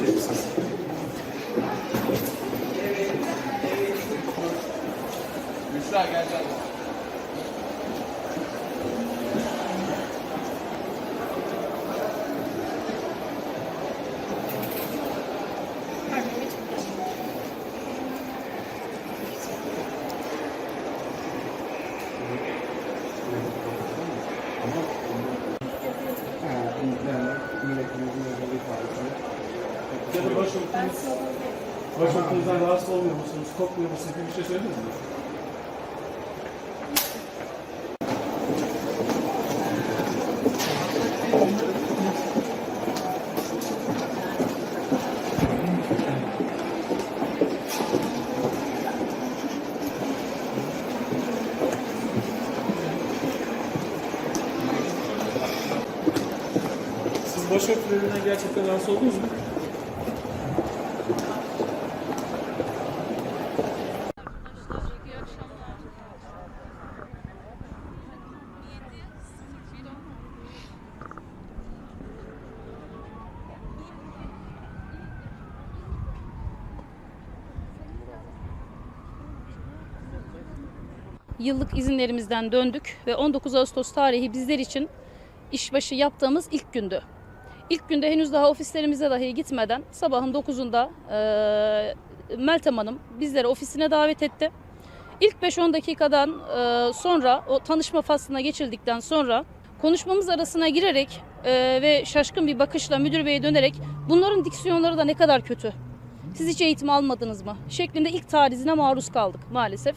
verebilecek misiniz? Müslüman. Milletimizin özelliği farklı. Ya da başörtünüz, başörtünüzden rahatsız olmuyor musunuz, korkmuyor musunuz bir şey söylediniz mi? Siz başörtülerinden gerçekten rahatsız oldunuz mu? Yıllık izinlerimizden döndük ve 19 Ağustos tarihi bizler için işbaşı yaptığımız ilk gündü. İlk günde henüz daha ofislerimize dahi gitmeden sabahın 9'unda eee Meltem Hanım bizleri ofisine davet etti. İlk 5-10 dakikadan eee, sonra o tanışma faslına geçildikten sonra konuşmamız arasına girerek eee, ve şaşkın bir bakışla müdür beye dönerek bunların diksiyonları da ne kadar kötü. Siz hiç eğitim almadınız mı? şeklinde ilk tarizine maruz kaldık maalesef.